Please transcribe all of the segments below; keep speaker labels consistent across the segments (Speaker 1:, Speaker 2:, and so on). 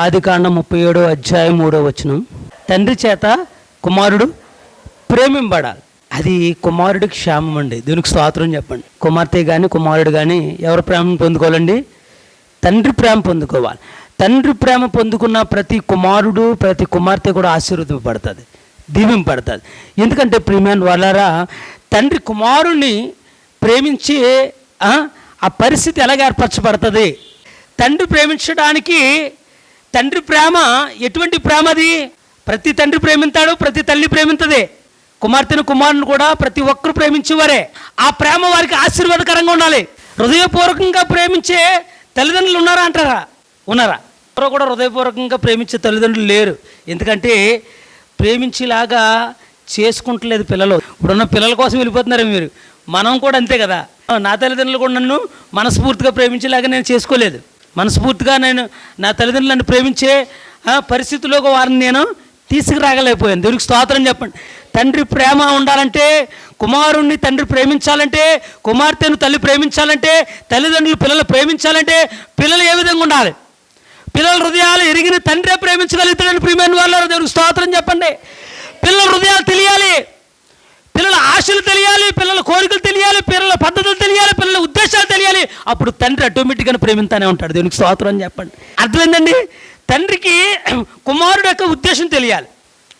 Speaker 1: ఆది కాండం ముప్పై ఏడో అధ్యాయం మూడో వచనం. తండ్రి చేత కుమారుడు ప్రేమింపడాలి. అది కుమారుడికి క్షేమం అండి. దీనికి స్వాతంత్రం చెప్పండి. కుమార్తె కానీ కుమారుడు కానీ ఎవరు ప్రేమను పొందుకోవాలండి? తండ్రి ప్రేమ పొందుకోవాలి. తండ్రి ప్రేమ పొందుకున్న ప్రతి కుమారుడు ప్రతి కుమార్తె కూడా ఆశీర్వదింపబడుతుంది దీవింపబడుతుంది. ఎందుకంటే ప్రియమైన వాళ్ళారా తండ్రి కుమారుణ్ణి ప్రేమించి ఆ పరిస్థితి ఎలాగ ఏర్పరచబడుతుంది? తండ్రి ప్రేమించడానికి తండ్రి ప్రేమ ఎటువంటి ప్రేమ అది? ప్రతి తండ్రి ప్రేమింతాడు ప్రతి తల్లి ప్రేమింతదే. కుమార్తెను కుమారుని కూడా ప్రతి ఒక్కరు ప్రేమించేవారే. ఆ ప్రేమ వారికి ఆశీర్వాదకరంగా ఉండాలి. హృదయపూర్వకంగా ప్రేమించే తల్లిదండ్రులు ఉన్నారా అంటారా? ఉన్నారా? ఎవరో కూడా హృదయపూర్వకంగా ప్రేమించే తల్లిదండ్రులు లేరు. ఎందుకంటే ప్రేమించేలాగా చేసుకుంటలేదు పిల్లలు. ఇప్పుడున్న పిల్లల కోసం వెళ్ళిపోతున్నారు మీరు? మనం కూడా అంతే కదా. నా తల్లిదండ్రులు కూడా నన్ను మనస్ఫూర్తిగా ప్రేమించేలాగా నేను చేసుకోలేదు. మనస్ఫూర్తిగా నేను నా తల్లిదండ్రులను ప్రేమించే పరిస్థితుల్లోకి వారిని నేను తీసుకురాగలేకపోయాను దేవునికి స్తోత్రం చెప్పండి. తండ్రి ప్రేమ ఉండాలంటే కుమారుణ్ణి తండ్రి ప్రేమించాలంటే కుమార్తెను తల్లి ప్రేమించాలంటే తల్లిదండ్రులు పిల్లలు ప్రేమించాలంటే పిల్లలు ఏ విధంగా ఉండాలి? పిల్లల హృదయాలు ఎరిగిన తండ్రే ప్రేమించగలుగుతాడని ప్రియమైన వాళ్ళు దేవునికి స్తోత్రం చెప్పండి. పిల్లల హృదయాలు తెలియాలి. పిల్లల ఆశలు తెలియాలి పిల్లల కోరికలు తెలియాలి పిల్లల పద్ధతులు తెలియాలి పిల్లల ఉద్దేశాలు తెలియాలి. అప్పుడు తండ్రి ఆటోమేటిక్గా ప్రేమితానే ఉంటాడు. దేవునికి స్తోత్రం అని చెప్పండి. అర్థమైందండి? తండ్రికి కుమారుడు యొక్క ఉద్దేశం తెలియాలి.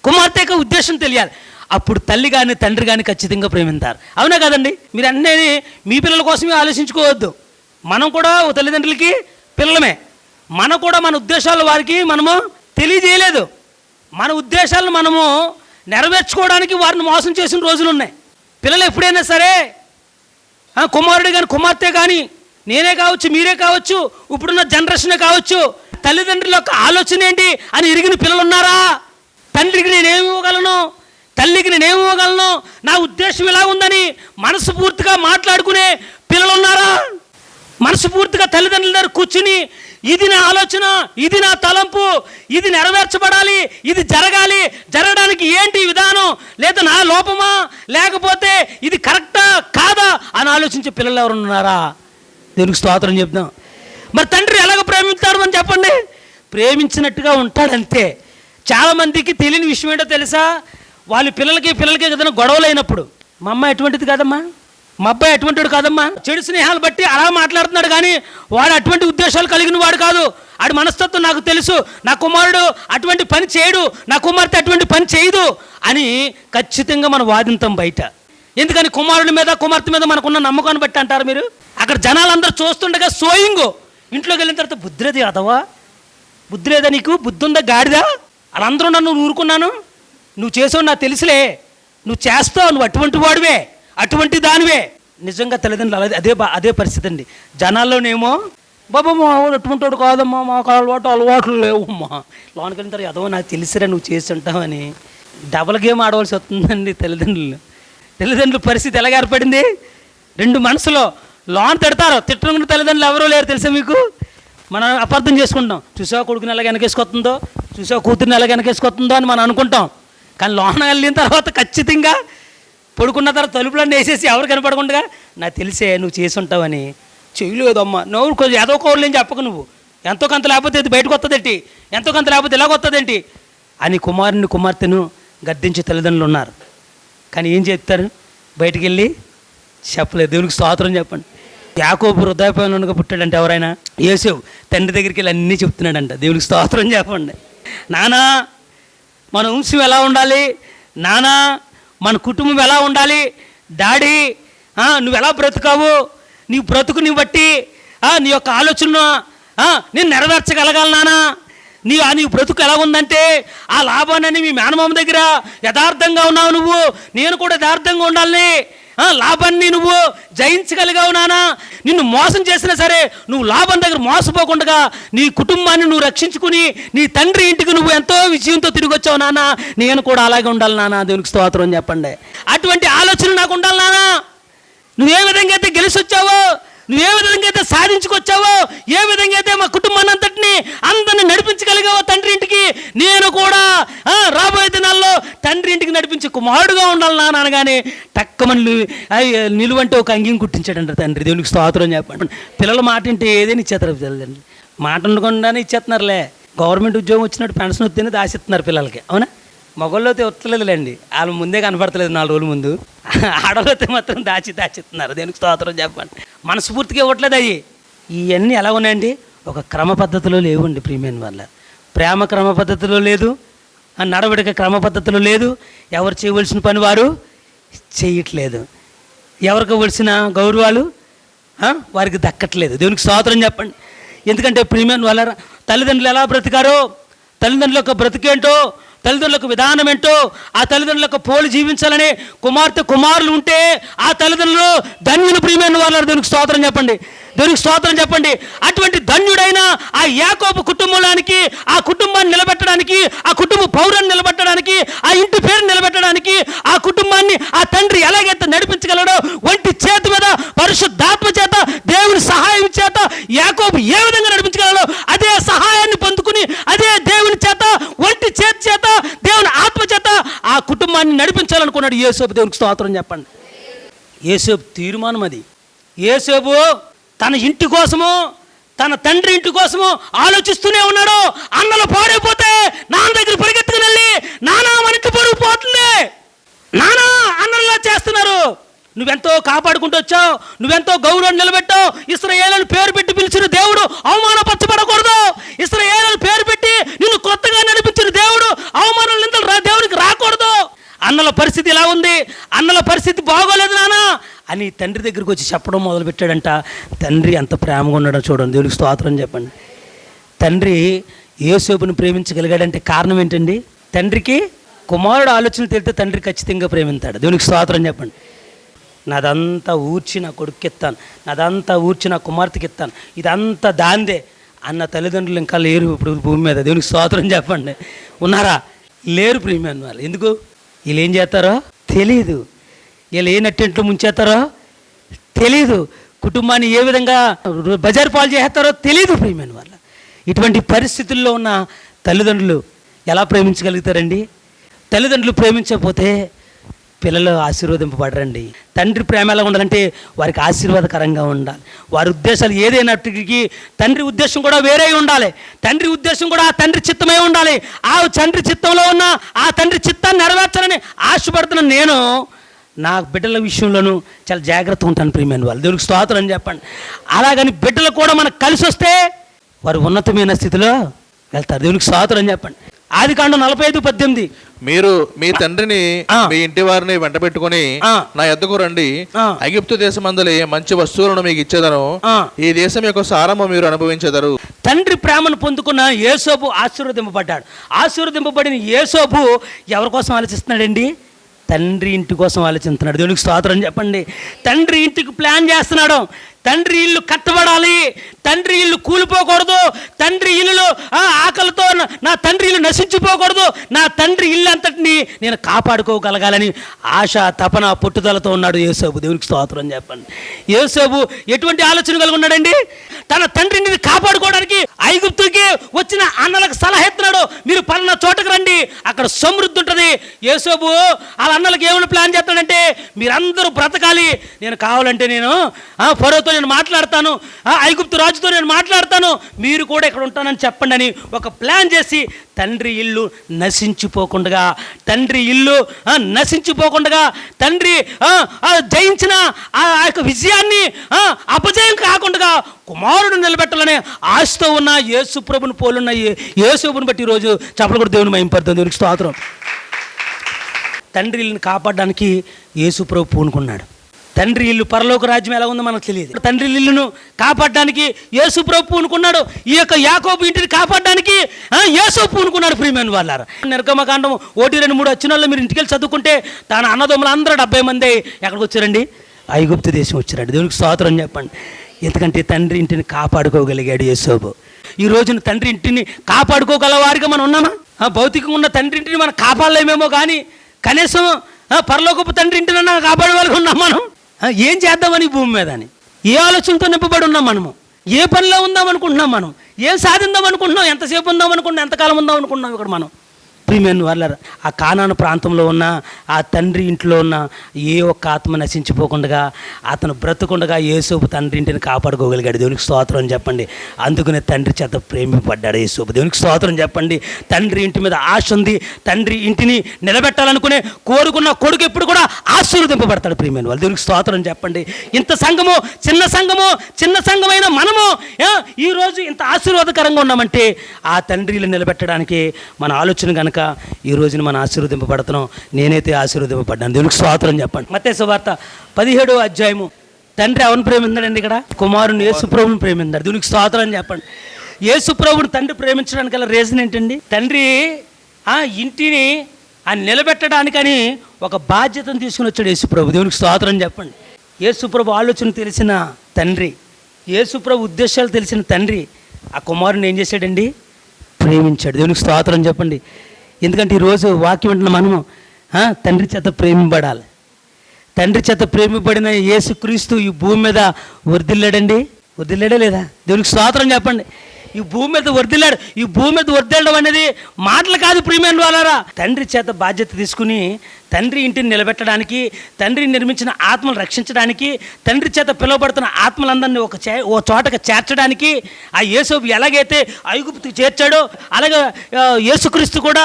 Speaker 1: కుమార్తె యొక్క ఉద్దేశం తెలియాలి. అప్పుడు తల్లి కానీ తండ్రి కానీ ఖచ్చితంగా ప్రేమిస్తారు అవునా కదండి? మీరు అన్నీ మీ పిల్లల కోసమే ఆలోచించుకోవద్దు. మనం కూడా తల్లిదండ్రులకి పిల్లలమే. మన కూడా మన ఉద్దేశాలు వారికి మనము తెలియజేయలేదు. మన ఉద్దేశాలను మనము నెరవేర్చుకోవడానికి వారిని మోసం చేసిన రోజులు ఉన్నాయి. పిల్లలు ఎప్పుడైనా సరే కుమారుడు కానీ కుమార్తె కానీ నేనే కావచ్చు మీరే కావచ్చు ఇప్పుడున్న జనరేషనే కావచ్చు తల్లిదండ్రుల యొక్క ఆలోచన ఏంటి అని ఇరిగిన పిల్లలు ఉన్నారా? తండ్రికి నేనేమి ఇవ్వగలను? తల్లికి నేనేమి ఇవ్వగలను? నా ఉద్దేశం ఇలా ఉందని మనసు పూర్తిగా మాట్లాడుకునే పిల్లలు ఉన్నారా? మనస్ఫూర్తిగా తల్లిదండ్రుల దగ్గర కూర్చుని ఇది నా ఆలోచన ఇది నా తలంపు ఇది నెరవేర్చబడాలి ఇది జరగాలి జరగడానికి ఏంటి విధానం లేదా నా లోపమా లేకపోతే ఇది కరెక్టా కాదా అని ఆలోచించే పిల్లలు ఎవరు ఉన్నారా? దేవునికి స్తోత్రం చెప్దాం. మరి తండ్రి ఎలాగ ప్రేమిస్తాడు అని చెప్పండి? ప్రేమించినట్టుగా ఉంటాడంతే. చాలామందికి తెలియని విషయం ఏంటో తెలుసా? వాళ్ళ పిల్లలకి పిల్లలకి ఏదైనా గొడవలు అయినప్పుడు. మా అమ్మ ఎటువంటిది కాదమ్మా? మా అబ్బాయి అటువంటివాడు కాదమ్మా. చెడు స్నేహాలు బట్టి అలా మాట్లాడుతున్నాడు కానీ వాడు అటువంటి ఉద్దేశాలు కలిగిన వాడు కాదు. ఆడి మనస్తత్వం నాకు తెలుసు. నా కుమారుడు అటువంటి పని చేయడు. నా కుమార్తె అటువంటి పని చేయదు అని ఖచ్చితంగా మనం వాదింతాం బయట. ఎందుకని కుమారుడి మీద కుమార్తె మీద మనకున్న నమ్మకాన్ని బట్టి అంటారు మీరు? అక్కడ జనాలందరూ చూస్తుండగా సోయింగ్. ఇంట్లోకి వెళ్ళిన తర్వాత బుద్ధిరేది అదవా బుద్ధిరేదా నీకు? బుద్ధి ఉందా గాడిదా? వాళ్ళందరూ నన్ను ఊరుకున్నాను. నువ్వు చేసావు నాకు తెలుసులే. నువ్వు చేస్తావు. నువ్వు అటువంటి వాడివే. అటువంటి దానివే. నిజంగా తల్లిదండ్రులు అదే బా- అదే పరిస్థితి అండి. జనాల్లోనేమో బాబా మా వాడు అటువంటి వాడు కాదమ్మా మాకు అలవాటు అలవాట్లు లేవమ్మా. లోనికి వెళ్ళిన తర్వాత ఏదో నాకు తెలిసిరా నువ్వు చేసి ఉంటావని డబల్ గేమ్ ఆడవలసి వస్తుందండి తల్లిదండ్రులు. తల్లిదండ్రుల పరిస్థితి ఎలాగ ఏర్పడింది? రెండు మనసులో లోన్ తిడతారు. తిట్టడం తల్లిదండ్రులు ఎవరూ లేరు తెలుసా మీకు? మనం అపార్థం చేసుకుంటాం. చూసావా కొడుకుని ఎలా వెనకేసుకొస్తుందో? చూసావా కూతురిని ఎలా వెనకేసుకొస్తుందో అని మనం అనుకుంటాం. కానీ లోన వెళ్ళిన తర్వాత ఖచ్చితంగా పడుకున్న తర్వాత తలుపులన్నీ వేసేసి ఎవరు కనపడకుండా నాకు తెలిసే నువ్వు చేసి ఉంటావని చేయలేదమ్మా నువ్వు కొంచెం ఏదో కోరలేని చెప్పకు నువ్వు. ఎంతో కొంత లేకపోతే ఇది బయటకు వస్తుందేంటి ఎంతో కొంత లేకపోతే ఇలాగ వస్తుందేంటి అని కుమారుని కుమార్తెను గద్దించే తల్లిదండ్రులు ఉన్నారు. కానీ ఏం చెప్తారు బయటికి వెళ్ళి చెప్పలేదు. దేవునికి స్తోత్రం చెప్పండి. యాకోబు హృదయపైనగా పుట్టాడంటే ఎవరైనా? యేసేవు తండ్రి దగ్గరికి వెళ్ళి అన్నీ చెప్తున్నాడంట. దేవునికి స్తోత్రం చెప్పండి. నానా మన వంశం ఎలా ఉండాలి? నానా మన కుటుంబం ఎలా ఉండాలి? డాడీ నువ్వు ఎలా బ్రతుకావు? నీ బ్రతుకుని బట్టి నీ యొక్క ఆలోచన నేను నెరవేర్చగలగాలి నానా? నీ ఆ నీ బ్రతుకు ఎలా ఉందంటే ఆ లాభాన్ని మీ మేనమామ దగ్గర యథార్థంగా ఉన్నావు నువ్వు. నేను కూడా యథార్థంగా ఉండాలి. లాభాన్ని నువ్వు జయించగలిగావు నానా. నిన్ను మోసం చేసినా సరే నువ్వు లాభం దగ్గర మోసపోకుండా నీ కుటుంబాన్ని నువ్వు రక్షించుకుని నీ తండ్రి ఇంటికి నువ్వు ఎంతో విజయంతో తిరిగి వచ్చావు నానా. నేను కూడా అలాగే ఉండాలి నానా దేవునికి స్తోత్రం చెప్పండి. అటువంటి ఆలోచన నాకు ఉండాలి నాన్న నువ్వే విధంగా అయితే గెలిచి వచ్చావో నువ్వే విధంగా అయితే సాధించుకొచ్చావో ఏ విధంగా అయితే మా కుటుంబాన్ని అంతటిని అందరిని నడిపించగలిగావో తండ్రి ఇంటికి నేను కూడా రాబోయే దినాల్లో తండ్రి ఇంటికి నడిపించి కుమారుడుగా ఉండాలి నాన్న అనగానే టక్కమని నిలువంటే ఒక అంగీం కుట్టించాడంట తండ్రి. దేవునికి స్తోత్రం చెప్పండి. పిల్లల మాట వింటే ఏదైనా ఇచ్చేస్తారు పిల్లలండి మాట ఉండకుండానే ఇచ్చేస్తున్నారులే. గవర్నమెంట్ ఉద్యోగం వచ్చినట్టు పెన్షన్ వస్తేనే దాసిస్తున్నారు పిల్లలకి. అవునా? మగవాళ్ళు అయితే వస్తలేదులేండి వాళ్ళు ముందే కనపడతలేదు నాలుగు రోజుల ముందు. ఆడవాళ్ళతో మాత్రం దాచి దాచిస్తున్నారు. దేనికి స్తోత్రం చెప్పండి. మనస్ఫూర్తిగా ఇవ్వట్లేదు అవి ఇవన్నీ ఎలా ఉన్నాయండి? ఒక క్రమ పద్ధతిలో లేవండి ప్రీమియం వల్ల ప్రేమ క్రమ పద్ధతిలో లేదు. నడవడిక క్రమ పద్ధతిలో లేదు. ఎవరు చేయవలసిన పని వారు చేయట్లేదు. ఎవరికి ఇవ్వాల్సిన గౌరవాలు వారికి దక్కట్లేదు. దేవునికి స్తోత్రం చెప్పండి. ఎందుకంటే ప్రీమియం వల్ల తల్లిదండ్రులు ఎలా బ్రతికారో తల్లిదండ్రుల యొక్క బ్రతికేంటో తల్లిదండ్రులకు విధానం ఏంటో ఆ తల్లిదండ్రులకు పోలి జీవించాలని కుమార్తె కుమారులు ఉంటే ఆ తల్లిదండ్రులు ధన్యులు ప్రియమైన వాళ్ళు దీనికి స్తోత్రం చెప్పండి. దేవునికి స్తోత్రం చెప్పండి. అటువంటి ధన్యుడైన ఆ యాకోబు కుటుంబానికి ఆ కుటుంబాన్ని నిలబెట్టడానికి ఆ కుటుంబ పౌరాన్ని నిలబెట్టడానికి ఆ ఇంటి పేరు నిలబెట్టడానికి ఆ కుటుంబాన్ని ఆ తండ్రి ఎలాగైతే నడిపించగలడో వంటి చేతి మీద పరిశుద్ధాత్మ చేత దేవుని సహాయం చేత యాకోబు ఏ విధంగా నడిపించగలడో అదే సహాయాన్ని పొందుకుని అదే దేవుని చేత వంటి చేతి చేత దేవుని ఆత్మ చేత ఆ కుటుంబాన్ని అన్నాడు ఏసేపు దేవునికి స్తోత్రం చెప్పండి. ఏసేపు తీర్మానం అది. ఏసేపు తన ఇంటి కోసము తన తండ్రి ఇంటి కోసము ఆలోచిస్తూనే ఉన్నాడు. అన్నలు పాడైపోతే నాన్న దగ్గర పరిగెత్తుకుని వెళ్ళి నానా మనకి పరుగు పోతుంది. నానా అన్నలా చేస్తున్నారు. నువ్వెంతో కాపాడుకుంటూ వచ్చావు నువ్వెంతో గౌరవం నిలబెట్టావు. ఇస్రాయేలను పేరు పెట్టి పిలిచిన దేవుడు అవమానపరచబడకూడదు. ఇస్రాయేలను పేరు పెట్టి నిన్ను కొత్తగా నడిపించిన దేవుడు అవమానం నిందలు రా దేవునికి రాకూడదు అన్నల పరిస్థితి ఇలా ఉంది అన్నల పరిస్థితి బాగోలేదు నానా అని తండ్రి దగ్గరికి వచ్చి చెప్పడం మొదలుపెట్టాడంట. తండ్రి అంత ప్రేమగా ఉన్నాడో చూడండి దేవునికి స్తోత్రం చెప్పండి. తండ్రి ఏసేపును ప్రేమించగలిగాడంటే కారణం ఏంటండి? తండ్రికి కుమారుడు ఆలోచనలు తెలితే తండ్రి ఖచ్చితంగా ప్రేమిస్తాడు దేవునికి స్తోత్రం చెప్పండి. నాదంతా ఊర్చి నా కొడుకు ఇస్తాను నాదంతా ఊర్చి నా కుమార్తెకి ఇస్తాను ఇదంతా దాందే అన్న తల్లిదండ్రులు ఇంకా లేరు ఇప్పుడు భూమి మీద. దేవునికి స్తోత్రం చెప్పండి. ఉన్నారా? లేరు ప్రియమైన వాళ్ళు ఎందుకు? వీళ్ళు ఏం చేస్తారో తెలియదు వీళ్ళు ఏ నట్టింట్లో ముంచేస్తారో తెలీదు. కుటుంబాన్ని ఏ విధంగా బజారు పాలు చేస్తారో తెలియదు ప్రేమైన వాళ్ళ. ఇటువంటి పరిస్థితుల్లో ఉన్న తల్లిదండ్రులు ఎలా ప్రేమించగలుగుతారండి? తల్లిదండ్రులు ప్రేమించకపోతే పిల్లలు ఆశీర్వదింపబడరండి. తండ్రి ప్రేమ ఎలా ఉండాలంటే వారికి ఆశీర్వాదకరంగా ఉండాలి. వారి ఉద్దేశాలు ఏదైనప్పటికీ తండ్రి ఉద్దేశం కూడా వేరే ఉండాలి. తండ్రి ఉద్దేశం కూడా ఆ తండ్రి చిత్తమే ఉండాలి. ఆ తండ్రి చిత్తంలో ఉన్న ఆ తండ్రి చిత్తాన్ని నెరవేర్చాలని ఆశపడుతున్న నేను నా బిడ్డల విషయంలోనూ చాలా జాగ్రత్త ఉంటాను ప్రియమైన వాళ్ళు. దేవునికి స్తోత్రం అని చెప్పండి. అలాగని బిడ్డలు కూడా మనకు కలిసి వస్తే వారు ఉన్నతమైన స్థితిలో వెళ్తారు. దేవునికి స్తోత్రం అని చెప్పండి. ఆది కాండం నలభై ఐదు పద్దెనిమిది.
Speaker 2: మీరు మీ తండ్రిని. మీ ఇంటి వారిని వెంట పెట్టుకుని. నా ఎద్దకు రండి.
Speaker 1: ఆ.
Speaker 2: ఐగుప్తు దేశమందలి మంచి వస్తువులను మీకు ఇచ్చేదను. ఈ దేశం యొక్క సారము మీరు అనుభవించెదరు.
Speaker 1: తండ్రి ప్రేమను పొందుకున్న యేసోబు ఆశీర్వదింపబడ్డాడు. ఆశీర్వదింపబడిన యేసోబు ఎవరి కోసం ఆలోచిస్తున్నాడండి? తండ్రి ఇంటి కోసం ఆలోచిస్తున్నాడు. దేవునికి స్తోత్రం చెప్పండి. తండ్రి ఇంటికి ప్లాన్ చేస్తున్నాడు. తండ్రి ఇల్లు కట్టబడాలి. తండ్రి ఇల్లు కూలిపోకూడదు. తండ్రి ఇల్లులో ఆకలితో నా- తండ్రి ఇల్లు నశించిపోకూడదు. నా తండ్రి ఇల్లు అంతటిని నేను కాపాడుకోగలగాలని ఆశ తపన పుట్టుదలతో ఉన్నాడు యేసోబు దేవునికి స్తోత్రం చెప్పండి. యేసోబు ఎటువంటి ఆలోచన కలిగి ఉన్నాడండి? తన తండ్రిని కాపాడుకోవడానికి ఐగుప్తుకి వచ్చిన అన్నలకు సలహా ఎత్తున్నాడు మీరు పలానా చోటకు రండి. అక్కడ సమృద్ధి ఉంటుంది. యేసోబు వాళ్ళ అన్నలకు ఏమైనా ప్లాన్ చేస్తాడంటే మీరందరూ బ్రతకాలి. నేను కావాలంటే నేను ఆ, ఫరోతో నేను మాట్లాడతాను. ఐగుప్తు రాజుతో నేను మాట్లాడతాను. మీరు కూడా ఇక్కడ ఉంటానని చెప్పండి అని ఒక ప్లాన్ చేసి తండ్రి ఇల్లు నశించిపోకుండా తండ్రి ఇల్లు నశించిపోకుండా తండ్రి ఆ, జయించిన ఆ ఆ యొక్క విజయాన్ని అపజయం కాకుండా కుమారుడు నిలబెట్టాలనే ఆశతో ఉన్న యేసుప్రభుని పోలున్న యేసుప్రభుని బట్టి ఈరోజు చెప్పలు కూడా దేవుని మహింపడుతుంది దేవునికి స్తోత్రం. తండ్రి ఇల్లుని కాపాడడానికి యేసుప్రభు పూనుకున్నాడు. తండ్రి ఇల్లు పరలోక రాజ్యం ఎలా ఉందో మనకు తెలియదు. తండ్రి ఇల్లును కాపాడడానికి యేసు ప్రభు పూనుకున్నాడు ఈ యొక్క యాకోబు ఇంటిని కాపాడడానికి యేసు పూనుకున్నాడు ప్రియమైన వాళ్ళారు. నిర్గమకాండం ఒకటి రెండు మూడు వచ్చిన మీరు ఇంటికి వెళ్ళి చదువుకుంటే తన అన్నదమ్ములు అందరూ డెబ్బై మంది ఎక్కడికి వచ్చారండి? ఐగుప్తు దేశం వచ్చారండి. దేవునికి స్తోత్రం చెప్పండి. ఎందుకంటే తండ్రి ఇంటిని కాపాడుకోగలిగాడు యేసోబు. ఈ రోజున తండ్రి ఇంటిని కాపాడుకోగల వారిగా మనం ఉన్నామా? భౌతికంగా ఉన్న తండ్రి ఇంటిని మనం కాపాడలేమేమో కానీ కనీసం పరలోకపు తండ్రి ఇంటినన్నా కాపాడే వాళ్ళకి ఉన్నాం మనం. ఏం చేద్దామని భూమి మీద అని? ఏ ఆలోచనతో నింపబడి ఉన్నాం మనము? ఏ పనిలో ఉందాం అనుకుంటున్నాం మనం? ఏం సాధిందాం అనుకుంటున్నాం? ఎంతసేపు ఉందాం అనుకుంటున్నాం? ఎంతకాలం ఉందాం అనుకుంటున్నాం ఇక్కడ మనం? ప్రియమైన వాళ్ళ ఆ కానాను ప్రాంతంలో ఉన్న ఆ తండ్రి ఇంట్లో ఉన్న ఏ ఒక్క ఆత్మ నశించిపోకుండా అతను బ్రతుకుండగా యేసోపు తండ్రి ఇంటిని కాపాడుకోగలిగాడు. దేవునికి స్తోత్రం అని చెప్పండి. అందుకనే తండ్రి చేత ప్రేమిపడ్డాడు యేసోపు దేవునికి స్తోత్రం చెప్పండి. తండ్రి ఇంటి మీద ఆశ ఉంది. తండ్రి ఇంటిని నిలబెట్టాలనుకునే కోరుకున్న కొడుకు ఎప్పుడు కూడా ఆశీర్వదింపబడతాడు ప్రియమైన వాళ్ళు దేవునికి స్తోత్రం చెప్పండి. ఇంత సంఘము చిన్న సంఘము చిన్న సంఘమైన మనము ఈరోజు ఇంత ఆశీర్వాదకరంగా ఉన్నామంటే ఆ తండ్రిని నిలబెట్టడానికి మన ఆలోచన కనుక ఈ రోజున మనం ఆశీర్వదింపబడుతున్నాం. నేనైతే ఆశీర్వదింపబడ్డాను. దేవునికి స్వాతంత్రం చెప్పండి. మతే సువార్త పదిహేడో అధ్యాయము. తండ్రి ఎవరిని ప్రేమిందాడండి ఇక్కడ? కుమారుని యేసుప్రభుని ప్రేమిందాడు దీనికి స్వాతంత్రం చెప్పండి. యేసుప్రభుని తండ్రి ప్రేమించడానికి గల రీజన్ ఏంటండి? తండ్రి ఆ ఇంటిని ఆ నిలబెట్టడానికని ఒక బాధ్యతను తీసుకుని వచ్చాడు యేసుప్రభు దేవునికి స్వాతంత్రం చెప్పండి. యేసుప్రభు ఆలోచన తెలిసిన తండ్రి యేసుప్రభు ఉద్దేశాలు తెలిసిన తండ్రి ఆ కుమారుని ఏం చేశాడండి? ప్రేమించాడు. దేవునికి స్తోత్రం చెప్పండి. ఎందుకంటే ఈరోజు వాక్యం అంటున్న మనము తండ్రి చేత ప్రేమింపడాలి తండ్రి చేత ప్రేమిపడిన యేసుక్రీస్తు ఈ భూమి మీద వర్దిల్లాడండి వర్దిల్లాడే లేదా? దేవునికి స్వాతంత్రం చెప్పండి. ఈ భూమి మీద వర్దిల్లాడు ఈ భూమి మీద వర్దిల్లడం అనేది మాటలు కాదు ప్రియమైన వాళ్ళారా. తండ్రి చేత బాధ్యత తీసుకుని తండ్రి ఇంటిని నిలబెట్టడానికి తండ్రి నిర్మించిన ఆత్మలు రక్షించడానికి తండ్రి చేత పిలువబడుతున్న ఆత్మలందరినీ ఒక చే ఓ చోటకు చేర్చడానికి ఆ యేసోబు ఎలాగైతే ఐగుప్తికి చేర్చాడో అలాగే యేసుక్రీస్తు కూడా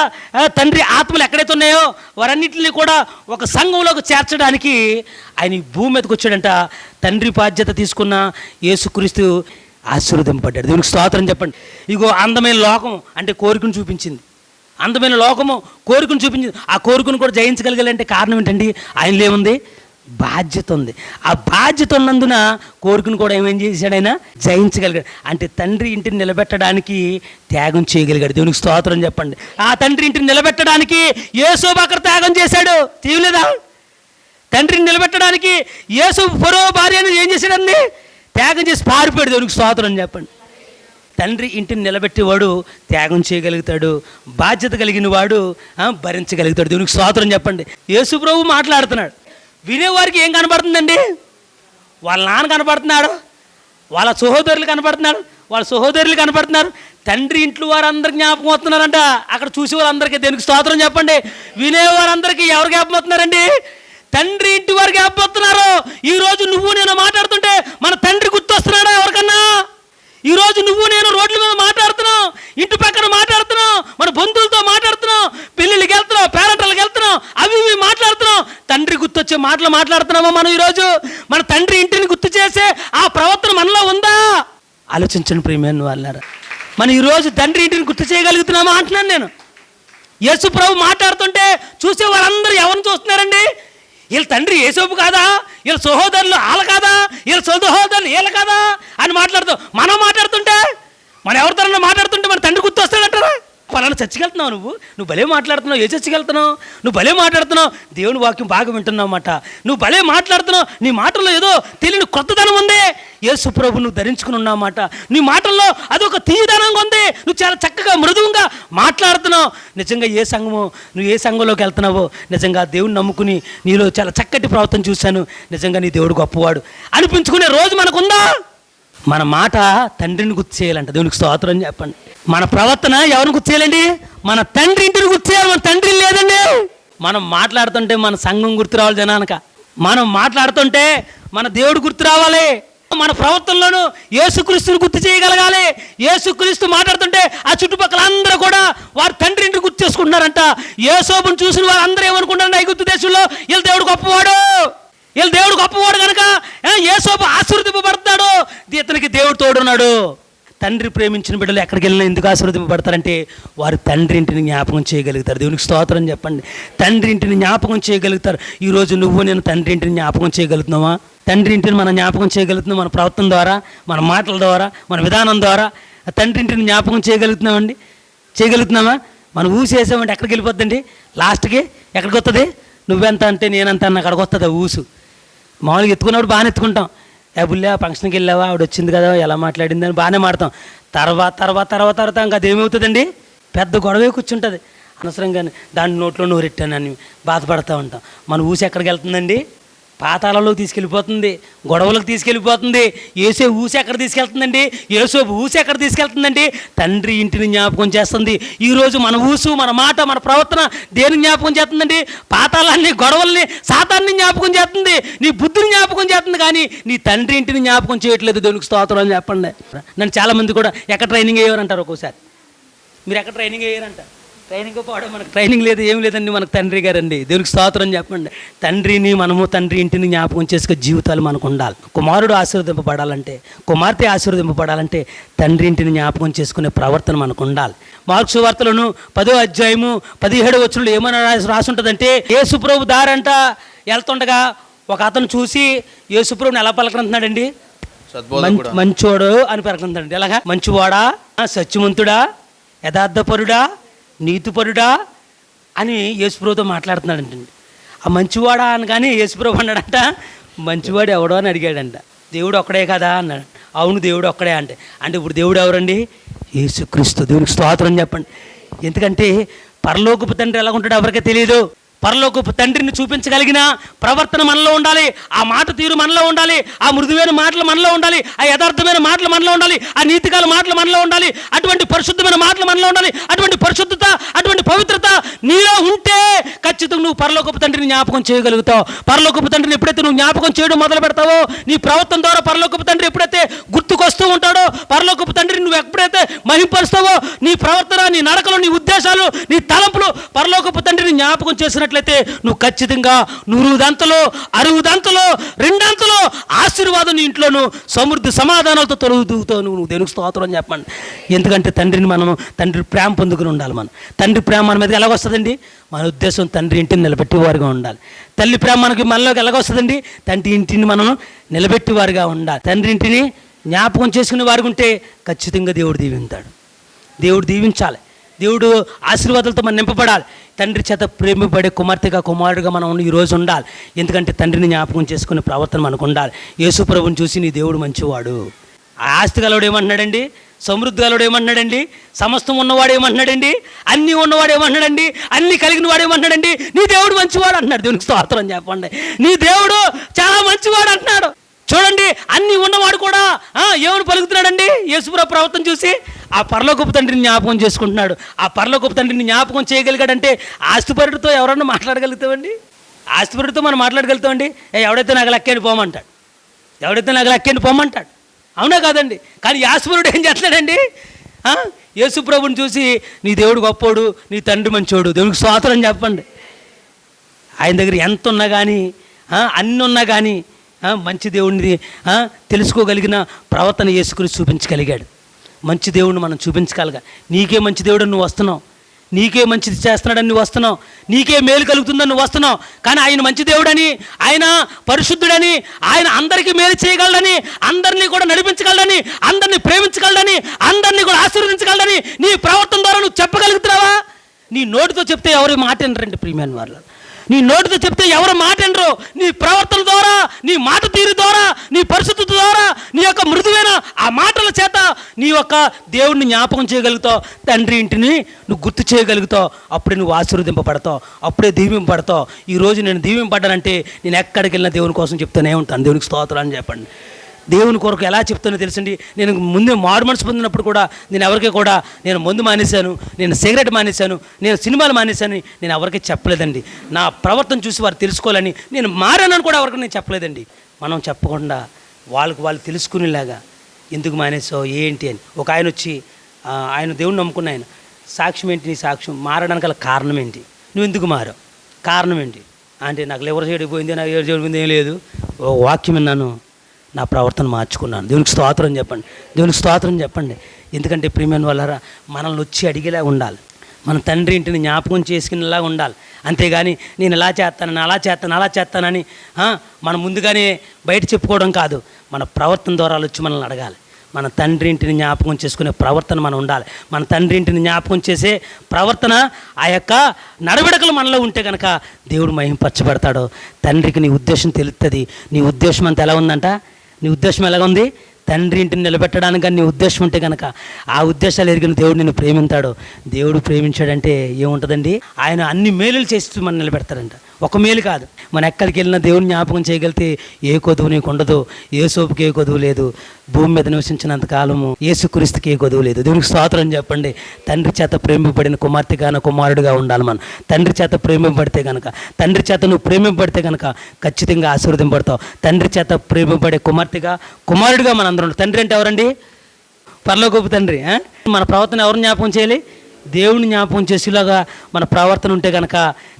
Speaker 1: తండ్రి ఆత్మలు ఎక్కడైతే ఉన్నాయో వారన్నింటినీ కూడా ఒక సంఘంలోకి చేర్చడానికి ఆయన భూమి మీదకి వచ్చాడంట. తండ్రి బాధ్యత తీసుకున్న యేసుక్రీస్తు ఆశీర్వదింపడ్డాడు దేవునికి స్తోత్రం చెప్పండి. ఇగో అందమైన లోకం అంటే కోరికను చూపించింది. అందమైన లోకము కోరికను చూపించింది. ఆ కోరికను కూడా జయించగలగాలంటే కారణం ఏంటండి? ఆయనలో ఏముంది? బాధ్యత ఉంది. ఆ బాధ్యత ఉన్నందున కోరికను కూడా ఏమేం చేశాడు ఆయన? జయించగలిగాడు. అంటే తండ్రి ఇంటిని నిలబెట్టడానికి త్యాగం చేయగలిగాడు. దేవునికి స్తోత్రం చెప్పండి. ఆ తండ్రి ఇంటిని నిలబెట్టడానికి యేసోబు అక్కడ త్యాగం చేశాడు. తీయలేదా? తండ్రిని నిలబెట్టడానికి యేసు పొరో భార్యను ఏం చేశాడండి? త్యాగం చేసి పారిపోయాడు దేవునికి స్తోత్రం చెప్పండి. తండ్రి ఇంటిని నిలబెట్టేవాడు త్యాగం చేయగలుగుతాడు బాధ్యత కలిగిన వాడు భరించగలుగుతాడు. దేవునికి స్తోత్రం చెప్పండి. యేసు ప్రభు మాట్లాడుతున్నాడు. వినేవారికి ఏం కనబడుతుందండి? వాళ్ళ నాన్న కనపడుతున్నాడు వాళ్ళ సహోదరులు కనపడుతున్నారు వాళ్ళ సహోదరులు కనపడుతున్నారు తండ్రి ఇంట్లో వారందరూ జ్ఞాపకం వస్తున్నారంట. అక్కడ చూసే వాళ్ళందరికీ దేనికి స్తోత్రం చెప్పండి. వినేవారందరికీ ఎవరు జ్ఞాపకం వస్తున్నారండి? తండ్రి ఇంటి వరకు ఆపోతున్నారు ఈరోజు నువ్వు నేను మాట్లాడుతుంటే మన తండ్రి గుర్తొస్తున్నాడా ఎవరికన్నా? ఈరోజు నువ్వు నేను రోడ్ల మీద మాట్లాడుతున్నాం ఇంటి పక్కన మాట్లాడుతున్నాం మన బంధువులతో మాట్లాడుతున్నాం పెళ్ళిళ్ళకి వెళ్తున్నాం పేరెంటలకు వెళ్తున్నాం అవి ఇవి మాట్లాడుతున్నాం. తండ్రి గుర్తొచ్చే మాటలు మాట్లాడుతున్నామా మనం ఈరోజు మన తండ్రి ఇంటిని గుర్తు చేసే ఆ ప్రవర్తన మనలో ఉందా? ఆలోచించండి ప్రియమైన వాళ్ళారా. మనం ఈరోజు తండ్రి ఇంటిని గుర్తు చేయగలుగుతున్నామా అంటున్నాను నేను. యేసు ప్రభు మాట్లాడుతుంటే చూసే వాళ్ళందరూ ఎవరిని చూస్తున్నారండి? వీళ్ళ తండ్రి ఏసోపు కాదా? వీళ్ళ సహోదరులు వాళ్ళ కాదా? వీళ్ళ సహోదరులు వీళ్ళ కాదా? అని మాట్లాడుతూ మనం మాట్లాడుతుంటే? మన ఎవరితో మాట్లాడుతుంటే మన తండ్రి గుర్తు వస్తాడంటారా పలానా చచ్చికెళ్తున్నావు నువ్వు? నువ్వు భలే మాట్లాడుతున్నావు. ఏ చర్చికెళ్తున్నావు నువ్వు భలే మాట్లాడుతున్నావు. దేవుని వాక్యం బాగా వింటున్నావు అన్నమాట నువ్వు భలే మాట్లాడుతున్నావు. నీ మాటల్లో ఏదో తెలియని కొత్తదనం ఉంది. యేసు ప్రభు నువ్వు ధరించుకుని ఉన్నామాట నీ మాటల్లో అదొక తీయదనంగా ఉంది. నువ్వు చాలా చక్కగా మృదువుగా మాట్లాడుతున్నావు. నిజంగా ఏ సంఘము నువ్వు ఏ సంఘంలోకి వెళ్తున్నావో నిజంగా దేవుని నమ్ముకుని నీలో చాలా చక్కటి ప్రవర్తన చూశాను. నిజంగా నీ దేవుడు గొప్పవాడు. అనిపించుకునే రోజు మనకుందా? మన మాట తండ్రిని గుర్తు చేయాలంట. దేవునికి స్తోత్రం చెప్పండి. మన ప్రవర్తన ఎవరిని గుర్తు మన తండ్రి ఇంటిని గుర్తు చేయాలి మన తండ్రి లేదండి. మనం మాట్లాడుతుంటే మన సంఘం గుర్తు రావాలి జనానక. మనం మాట్లాడుతుంటే మన దేవుడు గుర్తు రావాలి. మన ప్రవర్తనలోను యేసుక్రీస్తుని గుర్తు చేయగలగాలి. యేసుక్రీస్తు మాట్లాడుతుంటే ఆ చుట్టుపక్కల అందరూ కూడా వారి తండ్రి ఇంటిని గుర్తు చేసుకుంటున్నారంట. యేసోబుని చూసిన వారు అందరూ ఏమనుకుంటారంట ఐగుప్తు దేశంలో వీళ్ళ దేవుడు గొప్పవాడు. వీళ్ళ దేవుడు గొప్పవాడు కనుక ఏసోపు ఆశీర్వదింపబడతాడు. ఇతనికి దేవుడు తోడున్నాడు. తండ్రి ప్రేమించిన బిడ్డలు ఎక్కడికి వెళ్ళినా ఎందుకు ఆశీర్వదింపబడతారంటే వారు తండ్రి ఇంటిని జ్ఞాపకం చేయగలుగుతారు. దేవునికి స్తోత్రం చెప్పండి. తండ్రి ఇంటిని జ్ఞాపకం చేయగలుగుతారు. ఈరోజు నువ్వు నేను తండ్రి ఇంటిని జ్ఞాపకం చేయగలుగుతున్నావా? తండ్రి ఇంటిని మనం జ్ఞాపకం చేయగలుగుతున్నాం మన ప్రవర్తన ద్వారా మన మాటల ద్వారా మన విధానం ద్వారా. తండ్రి ఇంటిని జ్ఞాపకం చేయగలుగుతున్నామండి? చేయగలుగుతున్నామా మనం ఊసేసామంటే ఎక్కడికి వెళ్ళిపోద్దండి? లాస్ట్కి ఎక్కడికి వస్తుంది నువ్వెంత అంటే నేనంత అన్న అక్కడికి వస్తుంది ఊసు. మామూలుగా ఎత్తుకున్నప్పుడు బాగానే ఎత్తుకుంటాం. ఏ ఫంక్షన్కి వెళ్ళావా? ఆవిడ వచ్చింది కదా ఎలా మాట్లాడింది అని బాగానే మాడతాం. తర్వాత తర్వాత తర్వాత తర్వాత ఇంకా అదేమవుతుందండి పెద్ద గొడవే కూర్చుంటుంది. అనవసరంగా దాని నోట్లో నోరెట్టానని బాధపడతా ఉంటాం. మన ఊసి ఎక్కడికి వెళ్తుందండి? పాతాళంలో తీసుకెళ్ళిపోతుంది గొడవలకు తీసుకెళ్ళిపోతుంది. ఏసే ఊసి ఎక్కడ తీసుకెళ్తుందండి? ఏసోపు ఊసి ఎక్కడ తీసుకెళ్తుందండి? తండ్రి ఇంటిని జ్ఞాపకం చేస్తుంది. ఈరోజు మన ఊసు మన మాట మన ప్రవర్తన దేని జ్ఞాపకం చేస్తుందండి? పాతాళాన్ని గొడవల్ని సాతాన్ని జ్ఞాపకం చేస్తుంది. నీ బుద్ధిని జ్ఞాపకం చేస్తుంది కానీ నీ తండ్రి ఇంటిని జ్ఞాపకం చేయట్లేదు. దేవునికి స్తోత్రం అని చెప్పండి. నన్ను చాలామంది కూడా ఎక్కడ ట్రైనింగ్ అయ్యారంటారు ఒక్కోసారి? మీరు ఎక్కడ ట్రైనింగ్ అయ్యారంటారు? ట్రైనింగ్ పోవడం మనకు ట్రైనింగ్ లేదు ఏం లేదండి మనకు తండ్రి గారండి. దేవునికి స్తోత్రం చెప్పండి. తండ్రిని మనము తండ్రి ఇంటిని జ్ఞాపకం చేసుకునే జీవితాలు మనకు ఉండాలి. కుమారుడు ఆశీర్వదింపబడాలంటే కుమార్తె ఆశీర్వదింపబడాలంటే తండ్రి ఇంటిని జ్ఞాపకం చేసుకునే ప్రవర్తన మనకు ఉండాలి. మార్క్స్ వార్తలను పదో అధ్యాయము పదిహేడు వచ్చులు ఏమైనా రాసి రాసి ఉంటుందంటే యేసుప్రభు దారంట వెళ్తుండగా ఒక అతను చూసి యేసుప్రభుని ఎలా పలకరంటున్నాడండి మంచోడు అని పలకంటాడు ఎలాగా? మంచివాడా? సత్యవంతుడా? యథార్థపరుడా? నీతిపరుడా అని యేసుప్రభుతో మాట్లాడుతున్నాడంటండి. ఆ మంచివాడా అనగానే యేసుప్రభు అన్నాడంట మంచివాడు ఎవడో అని అడిగాడంట. దేవుడు ఒక్కడే కదా అన్నాడు. అవును దేవుడు ఒక్కడే అంటే. అంటే ఇప్పుడు దేవుడు ఎవరండి? యేసుక్రీస్తు. దేవునికి స్తోత్రం చెప్పండి. ఎందుకంటే పరలోకపు తండ్రి ఎలా ఉంటాడో ఎవరికీ తెలియదు పరలోకపు తండ్రిని చూపించగలిగిన ప్రవర్తన మనలో ఉండాలి ఆ మాట తీరు మనలో ఉండాలి ఆ మృదువైన మాటలు మనలో ఉండాలి ఆ యథార్థమైన మాటలు మనలో ఉండాలి ఆ నీతికాల మాటలు మనలో ఉండాలి అటువంటి పరిశుద్ధమైన మాటలు మనలో ఉండాలి అటువంటి పరిశుద్ధత అటువంటి పవిత్రత నీలో ఉంటే ఖచ్చితంగా నువ్వు పరలోకపు తండ్రిని జ్ఞాపకం చేయగలుగుతావు. పరలోకపు తండ్రిని ఎప్పుడైతే నువ్వు జ్ఞాపకం చేయడం మొదలు పెడతావో నీ ప్రవర్తన ద్వారా పరలోకపు తండ్రి ఎప్పుడైతే గుర్తుకొస్తూ ఉంటాడో పరలోకపు తండ్రిని నువ్వు ఎప్పుడైతే మహింపరుస్తావో నీ ప్రవర్తన నీ నడకలు నీ ఉద్దేశాలు నీ తలంపులు పరలోకపు తండ్రిని జ్ఞాపకం చేసినట్లయితే నువ్వు ఖచ్చితంగా నూరుదంతలో అరువుదంతలో రెండంతలో ఆశీర్వాదం నీ ఇంట్లోను సమృద్ధి సమాధానాలతో తొలుగుతావు నువ్వు దేనికి స్తోత్రం అని చెప్పండి ఎందుకంటే తండ్రిని మనం తండ్రి ప్రేమ పొందుకుని ఉండాలి మనం. తండ్రి ప్రేమ మన మీద ఎలాగొస్తుందండి? మన ఉద్దేశం తండ్రి ఇంటిని నిలబెట్టేవారుగా ఉండాలి. తల్లి ప్రేమ మనకి మనలోకి ఎలాగొస్తుందండి? తండ్రి ఇంటిని మనం నిలబెట్టేవారుగా ఉండాలి. తండ్రి ఇంటిని జ్ఞాపకం చేసుకునే వారికి ఉంటే ఖచ్చితంగా దేవుడు దీవింతాడు దేవుడు దీవించాలి. దేవుడు ఆశీర్వాదాలతో మనం నింపబడాలి. తండ్రి చేత ప్రేమపడే కుమార్తెగా కుమారుడుగా మనం ఈరోజు ఉండాలి. ఎందుకంటే తండ్రిని జ్ఞాపకం చేసుకునే ప్రవర్తన మనకు ఉండాలి. యేసు ప్రభుని చూసి నీ దేవుడు మంచివాడు. ఆ ఆస్తి గలవాడు ఏమంటున్నాడండి? సమృద్ధి గలవాడు ఏమంటున్నాడండి? సమస్తం ఉన్నవాడు ఏమంటున్నాడండి? అన్నీ ఉన్నవాడు ఏమంటున్నాడండి? అన్నీ కలిగిన వాడు ఏమంటున్నాడండి? నీ దేవుడు మంచివాడు అంటున్నాడు. దేవునికి స్తోత్రం చెప్పండి. నీ దేవుడు చాలా మంచివాడు అంటున్నాడు. చూడండి అన్నీ ఉన్నవాడు కూడా ఆ, ఏమని పలుకుతున్నాడండి? యేసుప్రభు ప్రవర్తన చూసి ఆ పరలోకపు తండ్రిని జ్ఞాపకం చేసుకుంటున్నాడు. ఆ పరలోకపు తండ్రిని జ్ఞాపకం చేయగలిగాడంటే ఆస్తిపరుడితో ఎవరన్నా మాట్లాడగలుగుతామండి? ఆస్తిపరుడితో మనం మాట్లాడగలుగుతామండి? ఎవడైతే నాకు లెక్కని పోమంటాడు? ఎవడైతే నాకు లెక్కని పోమంటాడు? అవునా కాదండి? కానీ యాస్పరుడు ఏం చేస్తాడండి యేసుప్రభుని చూసి నీ దేవుడు గొప్పోడు నీ తండ్రి మంచోడు దేవుడికి స్వాతంత్రం చెప్పండి. ఆయన దగ్గర ఎంత ఉన్నా కానీ అన్నీ ఉన్నా కానీ మంచి దేవుడిని తెలుసుకోగలిగిన ప్రవర్తన చేసుకుని చూపించగలిగాడు. మంచి దేవుడిని మనం చూపించగలగా. నీకే మంచి దేవుడు నువ్వు వస్తున్నావు. నీకే మంచిది చేస్తున్నాడని నువ్వు వస్తున్నావు. నీకే మేలు కలుగుతుందని నువ్వు వస్తున్నావు. కానీ ఆయన మంచి దేవుడని ఆయన పరిశుద్ధుడని ఆయన అందరికీ మేలు చేయగలడని అందరినీ కూడా నడిపించగలడని అందరినీ ప్రేమించగలడని అందరినీ కూడా ఆశీర్వదించగలడని నీ ప్రవర్తన ద్వారా నువ్వు చెప్పగలుగుతున్నావా? నీ నోటితో చెప్తే ఎవరు మాట వినరండి ప్రియమైన వాళ్ళు నీ నోటితో చెప్తే ఎవరు మాట వినరు. నీ ప్రవర్తన ద్వారా నీ మాట తీరు ద్వారా నీ పరిశుద్ధత ద్వారా నీ యొక్క మృదువైన ఆ మాటల చేత నీ యొక్క దేవుడిని జ్ఞాపకం చేయగలుగుతావు. తండ్రి ఇంటిని నువ్వు గుర్తు చేయగలుగుతావు. అప్పుడే నువ్వు ఆశీర్వదింపబడతావు. అప్పుడే దీవింపబడతావు. ఈ రోజు నేను దీవింపడ్డానంటే నేను ఎక్కడికి వెళ్ళినా దేవుని కోసం చెప్తూనే ఉంటాను. దేవునికి స్తోత్రాన్ని చెప్పండి. దేవుని కొరకు ఎలా చెప్తానో తెలుసండి. నేను ముందే మారు మనసు పొందినప్పుడు కూడా నేను ఎవరికి కూడా నేను మందు మానేశాను నేను సిగరెట్ మానేశాను నేను సినిమాలు మానేశాను నేను ఎవరికి చెప్పలేదండి. నా ప్రవర్తన చూసి వారు తెలుసుకోవాలని నేను మారానని కూడా ఎవరికి నేను చెప్పలేదండి. మనం చెప్పకుండా వాళ్ళకు వాళ్ళు తెలుసుకునేలాగా ఎందుకు మానేసావు ఏంటి అని. ఒక ఆయన వచ్చి ఆయన దేవుని నమ్ముకున్న ఆయన సాక్ష్యం ఏంటి నీ సాక్ష్యం? మారడానికి గల కారణం ఏంటి? నువ్వు ఎందుకు మారావు? కారణం ఏంటి? అంటే నాకు లివర్ చెడిపోయింది నాకు ఎవరు చెడిపోయింది ఏం లేదు. ఓ వాక్యం విన్నాను. నా ప్రవర్తన మార్చుకున్నాను. దేవునికి స్తోత్రం చెప్పండి. దేవునికి స్తోత్రం చెప్పండి. ఎందుకంటే ప్రియమైన వాళ్ళరా మనల్ని వచ్చి అడిగేలా ఉండాలి. మన తండ్రి ఇంటిని జ్ఞాపకం చేసుకునేలా ఉండాలి. అంతేగాని నేను ఇలా చేస్తానని అలా చేస్తాను అలా చేస్తానని మనం ముందుగానే బయట చెప్పుకోవడం కాదు. మన ప్రవర్తన ద్వారా వచ్చి మనల్ని అడగాలి. మన తండ్రి ఇంటిని జ్ఞాపకం చేసుకునే ప్రవర్తన మనం ఉండాలి. మన తండ్రి ఇంటిని జ్ఞాపకం చేసే ప్రవర్తన ఆ యొక్క నడవడికలు మనలో ఉంటే కనుక దేవుడు మహింపరచబడతాడు. తండ్రికి నీ ఉద్దేశం తెలుస్తుంది నీ ఉద్దేశం అంత ఎలా ఉందంట? నీ ఉద్దేశం ఎలాగుంది? ఉంది తండ్రి ఇంటిని నిలబెట్టడానికి నీ ఉద్దేశం ఉంటే కనుక ఆ ఉద్దేశాలు ఎరిగిన దేవుడు నిన్ను ప్రేమించాడు. దేవుడు ప్రేమించాడంటే ఏముంటుందండి? ఆయన అన్ని మేలులు చేసి మనం నిలబెడతారంట ఒక మేలు కాదు. మన ఎక్కడికి వెళ్ళినా దేవుని జ్ఞాపకం చేయగలిగితే ఏ కొదువు నీకు ఉండదు. ఏ సోపుకి ఏ కొదువు లేదు. భూమి మీద నివసించినంత కాలము ఏసుక్రీస్తుకి ఏ కొదువు లేదు. దేవునికి స్వాతంత్రం చెప్పండి. తండ్రి చేత ప్రేమింపబడిన కుమార్తెగాన కుమారుడిగా ఉండాలి మనం. తండ్రి చేత ప్రేమింపబడితే కనుక తండ్రి చేత నువ్వు ప్రేమింపబడితే కనుక ఖచ్చితంగా ఆశీర్వదింపడతావు తండ్రి చేత ప్రేమింపబడే కుమార్తెగా కుమారుడిగా మనం అందరం తండ్రి అంటే ఎవరండి? పరలోకపు తండ్రి మన ప్రవర్తన ఎవరు జ్ఞాపకం చేయాలి? దేవుని జ్ఞాపకం చేసేలాగా మన ప్రవర్తన ఉంటే కనుక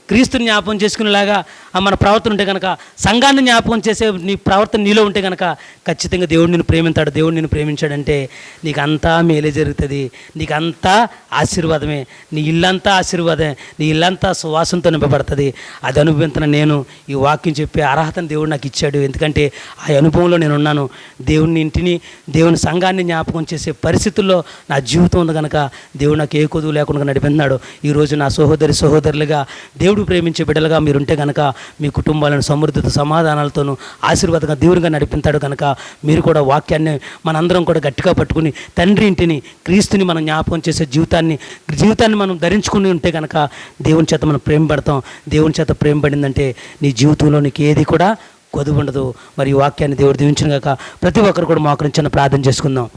Speaker 1: క్రీస్తుని జ్ఞాపకం చేసుకునేలాగా మన ప్రవర్తన ఉంటే కనుక సంఘాన్ని జ్ఞాపకం చేసే నీ ప్రవర్తన నీలో ఉంటే కనుక ఖచ్చితంగా దేవుడు నిన్ను ప్రేమించాడు. దేవుడు నిన్ను ప్రేమించాడంటే నీకు అంతా మేలే జరుగుతుంది. నీకు అంతా ఆశీర్వాదమే. నీ ఇల్లంతా ఆశీర్వాదమే. నీ ఇల్లంతా సువాసనతో నింపబడుతుంది. అది అనుభవించిన నేను ఈ వాక్యం చెప్పే అర్హతను దేవుడు నాకు ఇచ్చాడు. ఎందుకంటే ఆ అనుభవంలో నేను ఉన్నాను దేవుని ఇంటిని దేవుని సంఘాన్ని జ్ఞాపకం చేసే పరిస్థితుల్లో నా జీవితం ఉంది కనుక దేవుడు నాకు ఏ కొదువు లేకుండా నడిపిస్తున్నాడు. ఈరోజు నా సహోదరి సహోదరులుగా దేవుడు ప్రేమించే బిడ్డలుగా మీరుంటే కనుక మీ కుటుంబాలను సమృద్ధితో సమాధానాలతోనూ ఆశీర్వాదంగా దేవునిగా నడిపిస్తాడు కనుక మీరు కూడా వాక్యాన్ని మనందరం కూడా గట్టిగా పట్టుకుని తండ్రి ఇంటిని క్రీస్తుని మనం జ్ఞాపకం చేసే జీవితాన్ని జీవితాన్ని మనం ధరించుకుని ఉంటే కనుక దేవుని చేత మనం ప్రేమ పడతాం దేవుని చేత ప్రేమ పడిందంటే నీ జీవితంలో నీకు ఏది కూడా కొదువు ఉండదు. మరి వాక్యాన్ని దేవుడు దీవించిన కాక ప్రతి ఒక్కరు కూడా మోకరించిన ప్రార్థన చేసుకుందాం.